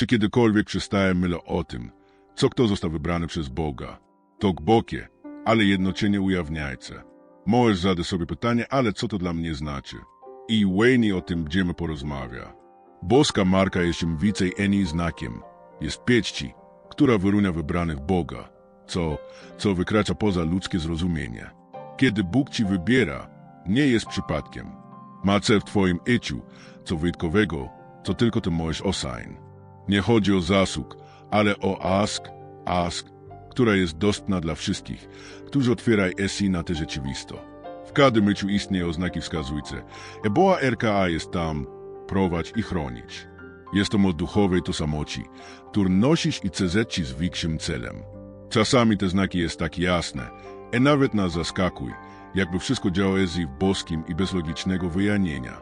Czy kiedykolwiek przestałem mylę o tym, co kto został wybrany przez Boga? To głębokie, ale jednocześnie ujawniające. Możesz zadać sobie pytanie, ale co to dla mnie znaczy? I Wayne o tym będziemy porozmawia. Boska marka jest czym więcej eni znakiem. Jest pieczci, która wyróżnia wybranych Boga, co, co wykracza poza ludzkie zrozumienie. Kiedy Bóg ci wybiera, nie jest przypadkiem. Ma cel w twoim iciu, co wyjątkowego, co tylko ty możesz osań. Nie chodzi o zasług, ale o ask, ask, która jest dostępna dla wszystkich, którzy otwierają esi na te rzeczywisto. W każdym myciu istnieją oznaki wskazujące. Eboa RKA jest tam, prowadź i chronić. Jest to duchowej tożsamości, który nosisz i chce ci z większym celem. Czasami te znaki jest tak jasne, i nawet nas zaskakuj, jakby wszystko działo z w boskim i bez logicznego wyjaśnienia.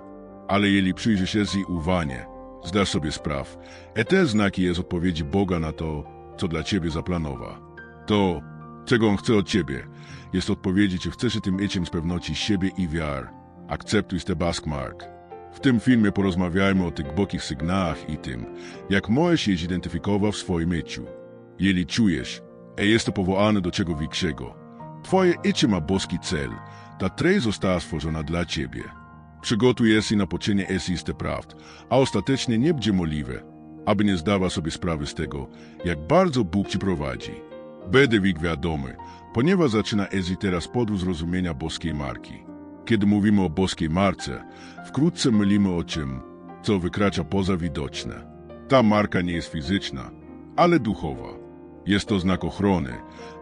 Ale jeśli przyjrzysz z uwanie, zdasz sobie spraw, e te znaki jest odpowiedzi Boga na to, co dla ciebie zaplanowa. To, czego On chce od ciebie, jest odpowiedzi, czy chcesz tym iciem z pewności siebie i wiar. Akceptuj te baskmark. W tym filmie porozmawiajmy o tych głębokich sygnałach i tym, jak możesz je zidentyfikować w swoim iciu. Jeśli czujesz, e jest to powołane do czego większego, twoje icie ma boski cel, ta trej została stworzona dla ciebie. Przygotuj esi na poczynie esi z te prawd, a ostatecznie nie będzie możliwe, aby nie zdawał sobie sprawy z tego, jak bardzo Bóg ci prowadzi. Będę wik wiadomy, ponieważ zaczyna ezi teraz podróż zrozumienia boskiej marki. Kiedy mówimy o boskiej marce, wkrótce mylimy o czym, co wykracza poza widoczne. Ta marka nie jest fizyczna, ale duchowa. Jest to znak ochrony,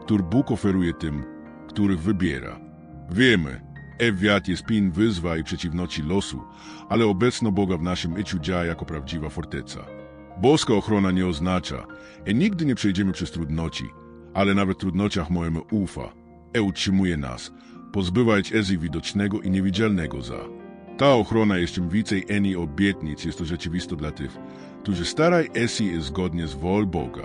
który Bóg oferuje tym, których wybiera. Wiemy, Ewiat jest pin wyzwa i przeciwności losu, ale obecno Boga w naszym iciu działa jako prawdziwa forteca. Boska ochrona nie oznacza, że nigdy nie przejdziemy przez trudności, ale nawet w trudnościach możemy ufa, e utrzymuje nas, pozbywać ezy widocznego i niewidzialnego za. Ta ochrona jest czym więcej eni obietnic, jest to rzeczywisto dla tych, którzy staraj esi zgodnie z wol Boga.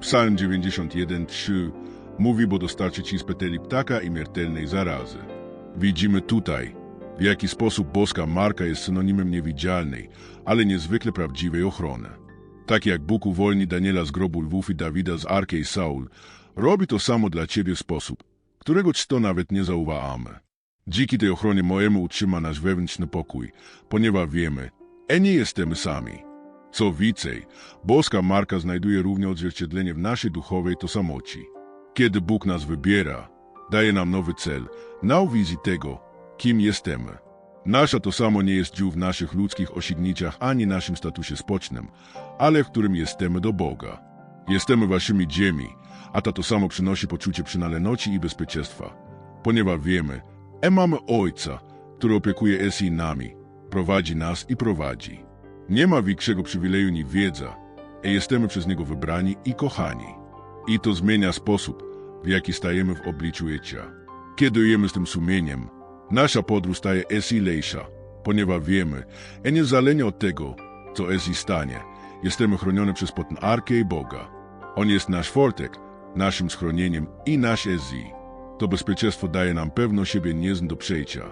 Psalm 91:3 mówi, bo dostarczy ci z peteli ptaka i miertelnej zarazy. Widzimy tutaj, w jaki sposób boska marka jest synonimem niewidzialnej, ale niezwykle prawdziwej ochrony. Tak jak Bóg uwolni Daniela z grobu lwów i Dawida z Arkej Saul, robi to samo dla ciebie w sposób, którego to nawet nie zauważamy. Dzięki tej ochronie mojemu utrzyma nasz wewnętrzny pokój, ponieważ wiemy, e nie jesteśmy sami. Co więcej, boska marka znajduje równie odzwierciedlenie w naszej duchowej tożsamości. Kiedy Bóg nas wybiera, daje nam nowy cel, na wizji tego, kim jesteśmy. Nasza to samo nie jest dził w naszych ludzkich osiągnięciach ani naszym statusie spocznym, ale w którym jesteśmy do Boga. Jesteśmy waszymi dziećmi, a ta to samo przynosi poczucie przynależności i bezpieczeństwa, ponieważ wiemy, e mamy Ojca, który opiekuje się nami, prowadzi nas i prowadzi. Nie ma większego przywileju ni wiedza, e jesteśmy przez Niego wybrani i kochani. I to zmienia sposób, w jaki stajemy w obliczu życia. Kiedy jemy z tym sumieniem, nasza podróż staje esilejsza, ponieważ wiemy, e niezależnie od tego, co esi stanie, jesteśmy chronione przez potn Arkę i Boga. On jest nasz fortek, naszym schronieniem i nasz ezi. To bezpieczeństwo daje nam pewność siebie niezn do przejścia.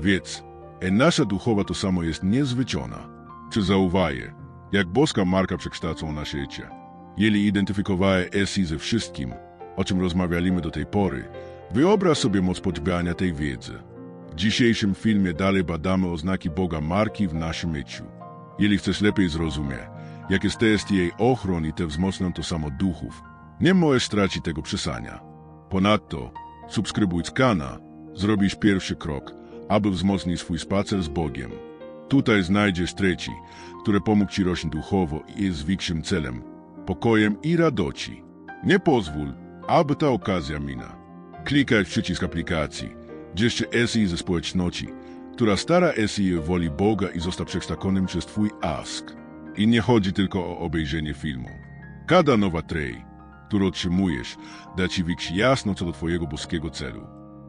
Więc, e nasza duchowa to samo jest niezwyczajona. Czy zauwaje, jak boska marka przekształcą nasze życie? Jeśli identyfikowała esi ze wszystkim, o czym rozmawialiśmy do tej pory, wyobraź sobie moc podbierania tej wiedzy. W dzisiejszym filmie dalej badamy oznaki Boga marki w naszym życiu. Jeśli chcesz lepiej zrozumieć, jakie jest jej ochron i te wzmocnią to samo duchów, nie możesz stracić tego przesania. Ponadto, subskrybując kanał, zrobisz pierwszy krok, aby wzmocnić swój spacer z Bogiem. Tutaj znajdziesz treści, które pomógł ci rośnie duchowo i jest większym celem, pokojem i radości. Nie pozwól, aby ta okazja mina. Klikaj w przycisk aplikacji, gdzieś esi ze społeczności, która stara esi woli Boga i został przekształconym przez twój ask. I nie chodzi tylko o obejrzenie filmu. Kada nowa trej, którą otrzymujesz, da ci większy jasno co do twojego boskiego celu.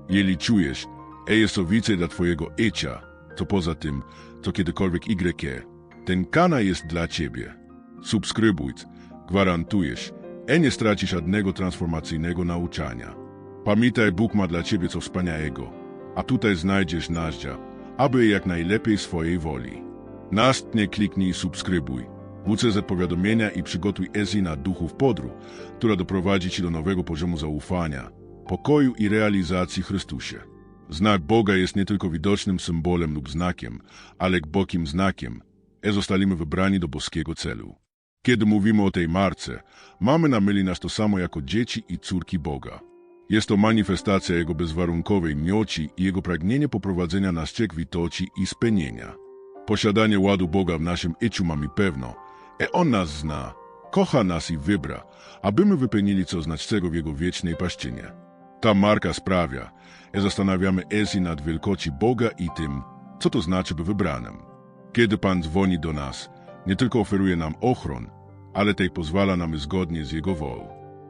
Jeśli czujesz, e jest to więcej dla twojego ecia, to poza tym, co kiedykolwiek Y, ten kanał jest dla ciebie. Subskrybuj, gwarantujesz, e nie stracisz żadnego transformacyjnego nauczania. Pamiętaj, Bóg ma dla ciebie co wspaniałego, a tutaj znajdziesz narzędzia, aby jak najlepiej swojej woli. Następnie kliknij subskrybuj, WCZ powiadomienia i przygotuj Ezi na duchów podru, która doprowadzi ci do nowego poziomu zaufania, pokoju i realizacji Chrystusie. Znak Boga jest nie tylko widocznym symbolem lub znakiem, ale głębokim znakiem, e zostaliśmy wybrani do boskiego celu. Kiedy mówimy o tej marce, mamy na myśli nas to samo jako dzieci i córki Boga. Jest to manifestacja Jego bezwarunkowej miłości i Jego pragnienie poprowadzenia nas ściek witoci i spełnienia. Posiadanie ładu Boga w naszym iciu mamy pewno, e On nas zna, kocha nas i wybra, abymy wypełnili co znacznego w Jego wiecznej paszczynie. Ta marka sprawia, e zastanawiamy się nad wielkości Boga i tym, co to znaczy by wybranym. Kiedy Pan dzwoni do nas, nie tylko oferuje nam ochron, ale też pozwala nam zgodnie z Jego wolą.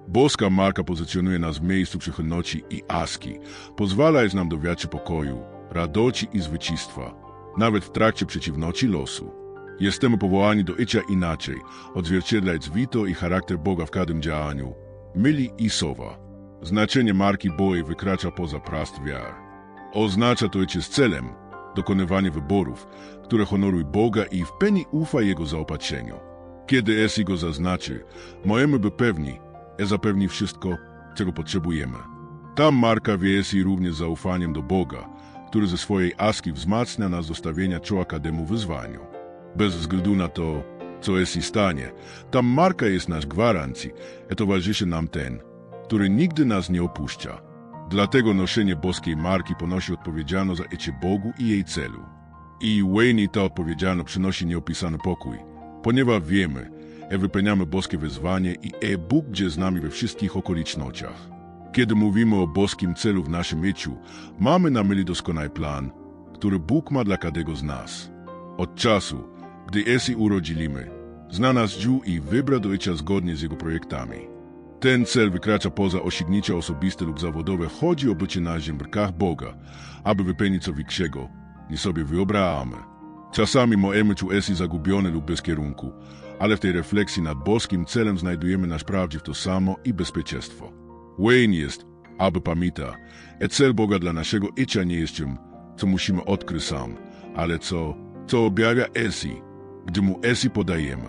Boska marka pozycjonuje nas w miejscu przychylności i aski, pozwala nam dowiać pokoju, radości i zwycięstwa, nawet w trakcie przeciwności losu. Jesteśmy powołani do icia inaczej, odzwierciedlać zwito i charakter Boga w każdym działaniu, myli i sowa. Znaczenie marki Boej wykracza poza prast wiar. Oznacza to icie z celem, dokonywanie wyborów, które honoruj Boga i w pełni ufa Jego zaopatrzeniu. Kiedy Esi go zaznaczy, możemy by pewni, e zapewni wszystko, czego potrzebujemy. Ta marka wie Esi również zaufaniem do Boga, który ze swojej aski wzmacnia nas do stawienia czoła kademu wyzwaniu. Bez względu na to, co Esi stanie, ta marka jest nasz gwarancji, e towarzyszy nam ten, który nigdy nas nie opuszcza. Dlatego noszenie boskiej marki ponosi odpowiedzialność za ecie Bogu i jej celu. I Wayne ta odpowiedzialność przynosi nieopisany pokój, ponieważ wiemy, e wypełniamy boskie wyzwanie i e Bóg gdzie z nami we wszystkich okolicznościach. Kiedy mówimy o boskim celu w naszym życiu, mamy na myśli doskonały plan, który Bóg ma dla każdego z nas. Od czasu, gdy Esi urodzilimy, zna nas dziu i wybra do życia zgodnie z Jego projektami. Ten cel wykracza poza osiągnięcia osobiste lub zawodowe, chodzi o bycie na ziem w rękach Boga, aby wypełnić co większego, nie sobie wyobrażamy. Czasami możemy czuć Esi zagubione lub bez kierunku, ale w tej refleksji nad boskim celem znajdujemy nasz prawdziw to samo i bezpieczeństwo. Wayne jest, aby pamięta, e cel Boga dla naszego życia nie jest czym, co musimy odkryć sam, ale co, co objawia Esi, gdy mu Esi podajemy.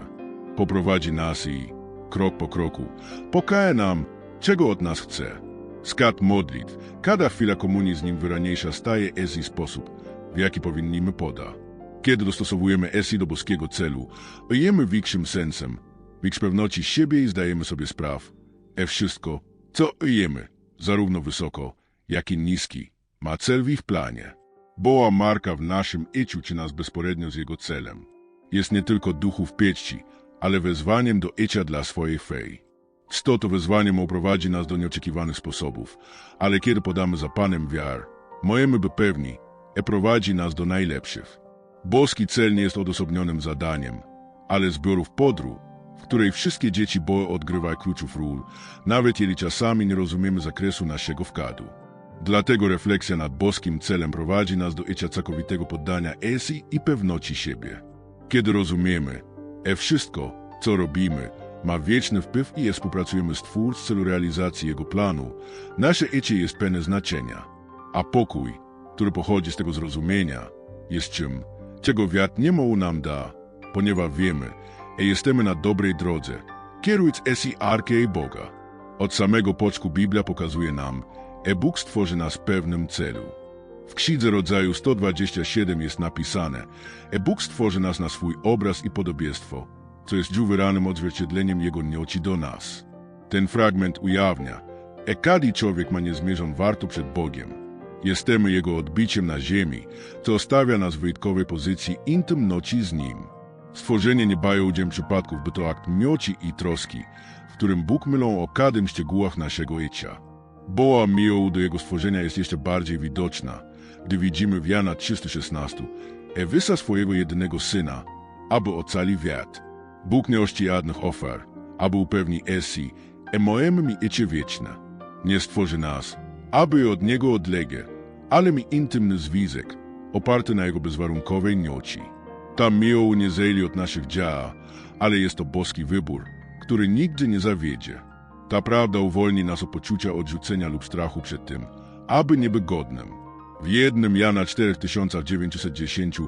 Poprowadzi nas i, krok po kroku, pokaże nam, czego od nas chce. Skat modlitw, cada chwila komunii z nim wyraniejsza staje Esi sposób, w jaki powinniśmy poda. Kiedy dostosowujemy Esi do boskiego celu, ojemy większym sensem, większ pewności siebie i zdajemy sobie spraw. E wszystko, co ojemy, zarówno wysoko, jak i niski, ma cel w ich planie. Boa marka w naszym iciu czy nas bezporednio z jego celem. Jest nie tylko duchów pieczci, ale wezwaniem do icia dla swojej fej. Sto to wezwanie oprowadzi nas do nieoczekiwanych sposobów, ale kiedy podamy za Panem wiar, możemy by pewni, e prowadzi nas do najlepszych. Boski cel nie jest odosobnionym zadaniem, ale zbiorów podru, w której wszystkie dzieci Boe odgrywają kluczów ról, nawet jeśli czasami nie rozumiemy zakresu naszego wkładu. Dlatego refleksja nad boskim celem prowadzi nas do icia całkowitego poddania Esi i pewności siebie. Kiedy rozumiemy, e wszystko, co robimy, ma wieczny wpływ i je współpracujemy z Twórcą w celu realizacji Jego planu, nasze icie jest pełne znaczenia, a pokój, który pochodzi z tego zrozumienia, jest czym, czego wiatr nie mógł nam da, ponieważ wiemy, że jesteśmy na dobrej drodze, kierując esi arkę Boga. Od samego poczku Biblia pokazuje nam, że Bóg stworzy nas w pewnym celu. W Księdze Rodzaju 127 jest napisane, że Bóg stworzy nas na swój obraz i podobieństwo, co jest dziuwyranym odzwierciedleniem Jego nioci do nas. Ten fragment ujawnia, że każdy człowiek ma niezmierzon warto przed Bogiem. Jesteśmy Jego odbiciem na ziemi, co stawia nas w wyjątkowej pozycji intymności z Nim. Stworzenie nie baje udziałem przypadków, by to akt mioci i troski, w którym Bóg mylą o każdym szczegółach naszego życia. Boa miłość do Jego stworzenia jest jeszcze bardziej widoczna, gdy widzimy w Jana 316, e wysa swojego jedynego Syna, aby ocali wiat. Bóg nie ości żadnych ofiar, aby upewni Esi, e możemy mi icie wieczne. Nie stworzy nas, aby od Niego odlegę, ale mi intymny związek, oparty na Jego bezwarunkowej mioci. Ta miłość nie zejli od naszych dział, ale jest to boski wybór, który nigdy nie zawiedzie. Ta prawda uwolni nas od poczucia odrzucenia lub strachu przed tym, aby nie godnym. W jednym Jana 4910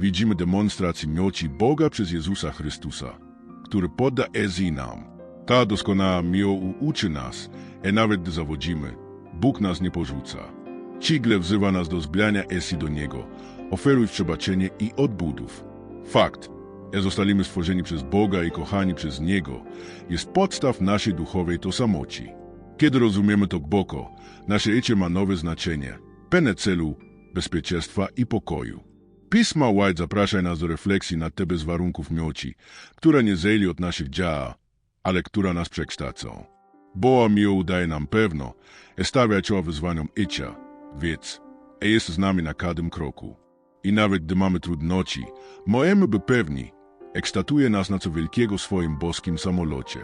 widzimy demonstrację mioci Boga przez Jezusa Chrystusa. który poda Ezi nam. Ta doskonała miło uczy nas, a nawet gdy zawodzimy, Bóg nas nie porzuca. Cigle wzywa nas do zbliania Esi do Niego, oferuj przebaczenie i odbudów. Fakt, że zostaliśmy stworzeni przez Boga i kochani przez Niego, jest podstaw naszej duchowej tożsamości. Kiedy rozumiemy to głęboko, nasze życie ma nowe znaczenie, pełne celu, bezpieczeństwa i pokoju. Pisma White zaprasza nas do refleksji nad te bez warunków miłości, która nie zejli od naszych działa, ale która nas przekształcą. Boa miło udaje nam pewno, stawia czoła wyzwaniom życia, więc e jest z nami na każdym kroku. I nawet gdy mamy trudności, możemy być pewni, ekstatuje nas na co wielkiego swoim boskim samolocie.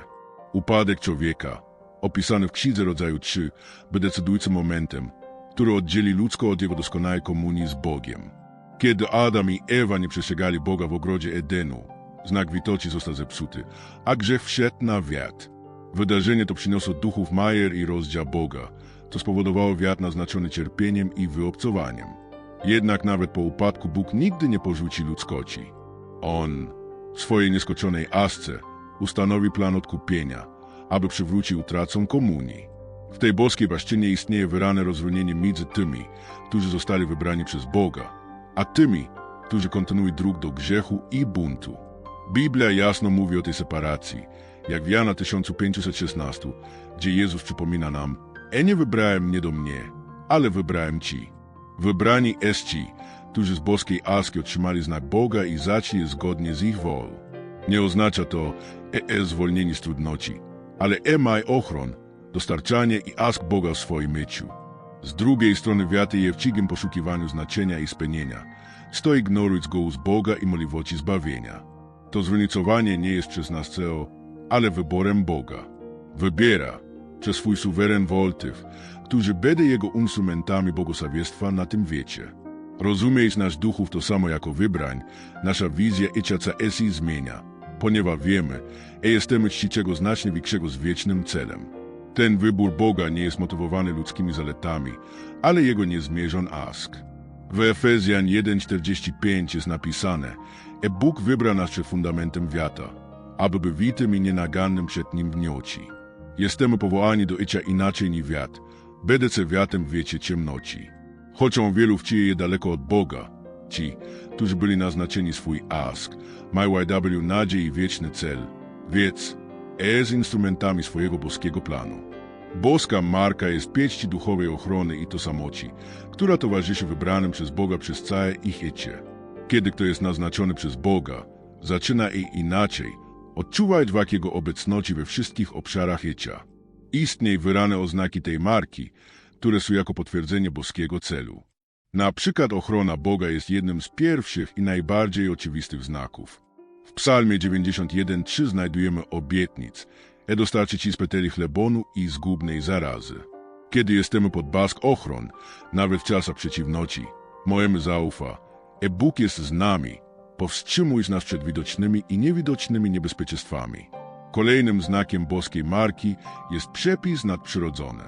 Upadek człowieka, opisany w Księdze Rodzaju 3, by decydującym momentem, który oddzieli ludzko od jego doskonałej komunii z Bogiem. Kiedy Adam i Ewa nie przestrzegali Boga w ogrodzie Edenu, znak witoci został zepsuty, a grzech wszedł na wiatr. Wydarzenie to przyniosło duchów Majer i rozdział Boga, co spowodowało wiatr naznaczony cierpieniem i wyobcowaniem. Jednak nawet po upadku Bóg nigdy nie porzuci ludzkości. On w swojej nieskoczonej asce ustanowi plan odkupienia, aby przywrócił utracą komunii. W tej boskiej baszczynie istnieje wyraźne rozróżnienie między tymi, którzy zostali wybrani przez Boga, a tymi, którzy kontynuują dróg do grzechu i buntu. Biblia jasno mówi o tej separacji, jak w Jana 1516, gdzie Jezus przypomina nam, E nie wybrałem mnie do mnie, ale wybrałem Ci. Wybrani jest ci, którzy z boskiej łaski otrzymali znak Boga i zaczęli je zgodnie z ich wolą. Nie oznacza to e, e zwolnienie z trudności, ale e maj ochron, dostarczanie i ask Boga w swoim myciu. Z drugiej strony wiaty je w cigim poszukiwaniu znaczenia i spełnienia, sto ignorując go z Boga i możliwości zbawienia. To zróżnicowanie nie jest przez nas CEO, ale wyborem Boga. Wybiera przez swój suweren woltyw, którzy będą jego instrumentami błogosławieństwa na tym wiecie. Rozumieć nasz duchów to samo jako wybrań, nasza wizja i czaca esi zmienia, ponieważ wiemy, że jesteśmy czciczego znacznie większego z wiecznym celem. Ten wybór Boga nie jest motywowany ludzkimi zaletami, ale jego niezmierzon ask. W Efezjan 1,45 jest napisane, e Bóg wybra nas przed fundamentem wiata, aby by witym i nienagannym przed nim wnioci. Jesteśmy powołani do icia inaczej niż wiat, będące wiatem w wiecie ciemności. Chociaż wielu wcieje daleko od Boga, ci, którzy byli naznaczeni swój ask, mają YW nadzieję i wieczny cel, więc e z instrumentami swojego boskiego planu. Boska marka jest pieści duchowej ochrony i tożsamości, która towarzyszy wybranym przez Boga przez całe ich życie. Kiedy kto jest naznaczony przez Boga, zaczyna i inaczej odczuwać wak Jego obecności we wszystkich obszarach życia. Istnieją wyraźne oznaki tej marki, które są jako potwierdzenie boskiego celu. Na przykład ochrona Boga jest jednym z pierwszych i najbardziej oczywistych znaków. W psalmie 91.3 znajdujemy obietnic, e dostarczy ci z peteli chlebonu i zgubnej zarazy. Kiedy jesteśmy pod bask ochron, nawet w czasach przeciwności, mojemu zaufa, e Bóg jest z nami, powstrzymuj nas przed widocznymi i niewidocznymi niebezpieczeństwami. Kolejnym znakiem boskiej marki jest przepis nadprzyrodzony.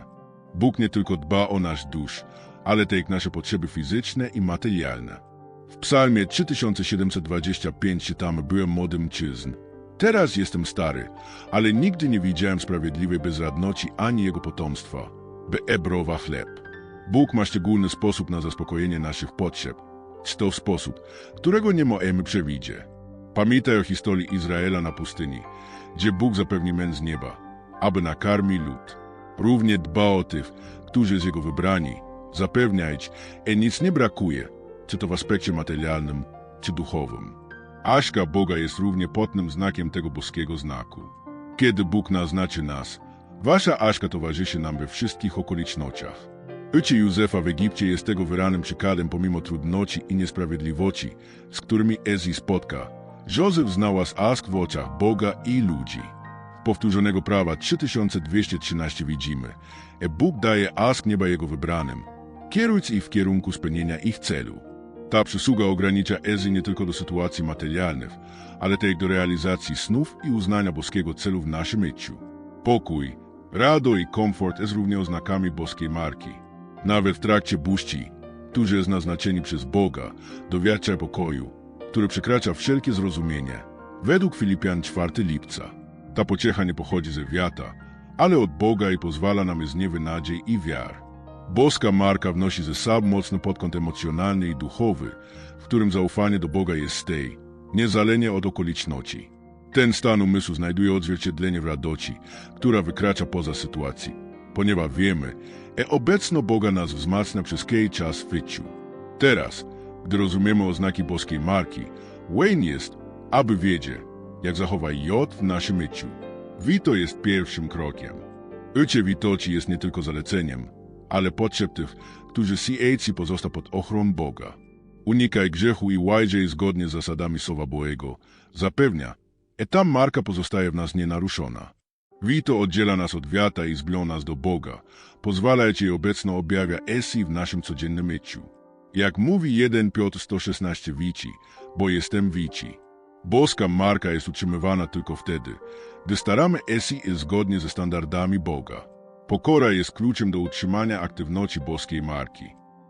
Bóg nie tylko dba o nasz dusz, ale też nasze potrzeby fizyczne i materialne. W psalmie 3725 czytamy Byłem młodym mężczyzn. Teraz jestem stary, ale nigdy nie widziałem sprawiedliwej bezradności ani jego potomstwa, by ebrowa chleb. Bóg ma szczególny sposób na zaspokojenie naszych potrzeb. To sposób, którego nie możemy przewidzieć. Pamiętaj o historii Izraela na pustyni, gdzie Bóg zapewni męż z nieba, aby nakarmi lud. Równie dba o tych, którzy z Jego wybrani, zapewniać, że nic nie brakuje, czy to w aspekcie materialnym, czy duchowym. Aszka Boga jest równie potnym znakiem tego boskiego znaku. Kiedy Bóg naznaczy nas, wasza Aszka towarzyszy nam we wszystkich okolicznościach. Życie Józefa w Egipcie jest tego wyranym przykładem pomimo trudności i niesprawiedliwości, z którymi Ezi spotka. Józef znał z ask w oczach Boga i ludzi. Powtórzonego prawa 3213 widzimy, e Bóg daje ask nieba jego wybranym, kierując ich w kierunku spełnienia ich celu. Ta przysługa ogranicza Ezy nie tylko do sytuacji materialnych, ale też do realizacji snów i uznania boskiego celu w naszym życiu. Pokój, rado i komfort jest równie oznakami boskiej marki. Nawet w trakcie buści, którzy jest naznaczeni przez Boga, dowiadcza pokoju, który przekracza wszelkie zrozumienie, Według Filipian 4 lipca. Ta pociecha nie pochodzi ze wiata, ale od Boga i pozwala nam zniewy nadziei i wiar. Boska marka wnosi ze sobą mocny podkąd emocjonalny i duchowy, w którym zaufanie do Boga jest stej, niezależnie od okoliczności. Ten stan umysłu znajduje odzwierciedlenie w radości, która wykracza poza sytuacji, ponieważ wiemy, że obecno Boga nas wzmacnia przez kiej czas w życiu. Teraz, gdy rozumiemy oznaki boskiej marki, Wayne jest, aby wiedzieć, jak zachować J w naszym życiu. Wito jest pierwszym krokiem. Życie witoci jest nie tylko zaleceniem, ale potrzeb tych, którzy CHC pozostał pod ochroną Boga. Unikaj grzechu i łajdziej zgodnie z zasadami Słowa Bożego. Zapewnia, że ta marka pozostaje w nas nienaruszona. Wito oddziela nas od wiata i zblią nas do Boga. Pozwala Ci obecno objawia Esi w naszym codziennym życiu. Jak mówi 1 Piotr 116 Wici, bo jestem Wici. Boska marka jest utrzymywana tylko wtedy, gdy staramy Esi zgodnie ze standardami Boga. Pokora jest kluczem do utrzymania aktywności boskiej marki.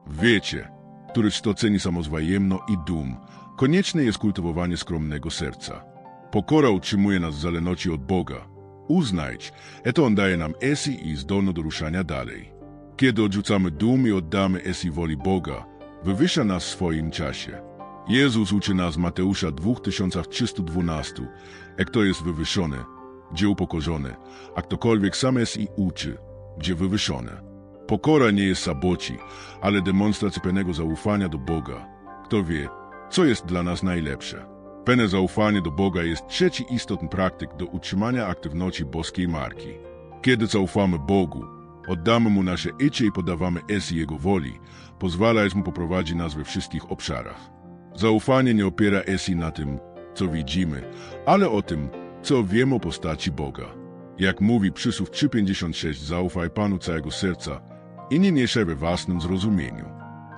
Wiecie, który to ceni samozwajemno i dum, konieczne jest kultywowanie skromnego serca. Pokora utrzymuje nas w zależności od Boga. Uznajdź, że to on daje nam esi i zdolno do ruszania dalej. Kiedy odrzucamy dum i oddamy esi woli Boga, wywyższa nas w swoim czasie. Jezus uczy nas Mateusza 2312, jak to jest wywyższone, gdzie upokorzone, a ktokolwiek sam jest i uczy, gdzie wywyższone. Pokora nie jest saboci, ale demonstracja pewnego zaufania do Boga. Kto wie, co jest dla nas najlepsze. Pewne zaufanie do Boga jest trzeci istotny praktyk do utrzymania aktywności boskiej marki. Kiedy zaufamy Bogu, oddamy Mu nasze icie i podawamy esi Jego woli, pozwalając Mu poprowadzić nas we wszystkich obszarach. Zaufanie nie opiera esi na tym, co widzimy, ale o tym, co wiemy o postaci Boga. Jak mówi przysłów 356, zaufaj Panu całego serca i nie mieszaj we własnym zrozumieniu.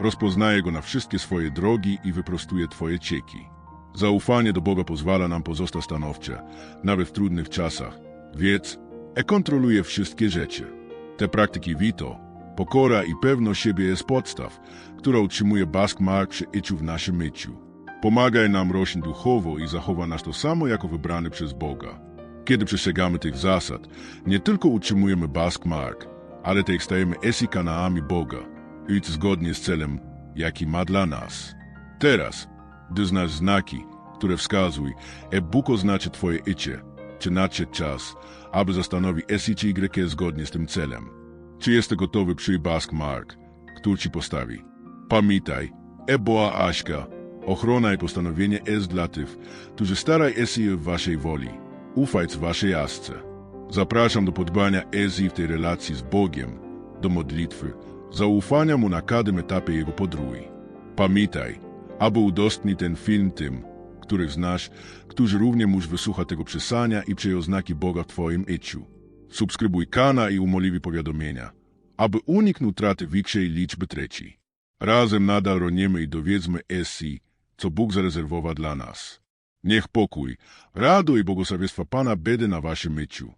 Rozpoznaje Go na wszystkie swoje drogi i wyprostuje Twoje cieki. Zaufanie do Boga pozwala nam pozostać stanowcze, nawet w trudnych czasach. Wiedz, e kontroluje wszystkie rzeczy. Te praktyki Vito, pokora i pewność siebie jest podstaw, która utrzymuje bask mark przy iczu w naszym życiu. Pomagaj nam rośnie duchowo i zachowa nas to samo jako wybrany przez Boga. Kiedy przestrzegamy tych zasad, nie tylko utrzymujemy bask mark, ale też stajemy esikanaami Boga, idź zgodnie z celem, jaki ma dla nas. Teraz, gdy znasz znaki, które wskazuj, e Bóg oznaczy Twoje icie, czy nadszedł czas, aby zastanowić esi czy y zgodnie z tym celem. Czy jesteś gotowy przyjść bask mark, który Ci postawi? Pamiętaj, e boa Aśka, ochrona i postanowienie jest dla tych, którzy staraj esi w Waszej woli. Ufajcie Waszej jasce. Zapraszam do podbania esi w tej relacji z Bogiem, do modlitwy, zaufania Mu na każdym etapie Jego podróży. Pamiętaj, aby udostępnić ten film tym, których znasz, którzy równie musz wysłuchać tego przesania i przyjąć znaki Boga w Twoim życiu. Subskrybuj kanał i umoliwi powiadomienia, aby uniknąć traty większej liczby trzeci. Razem nadal roniemy i dowiedzmy Esi, co Bóg zarezerwował dla nas. Niech pokój, rado i błogosławieństwa Pana będę na Waszym życiu.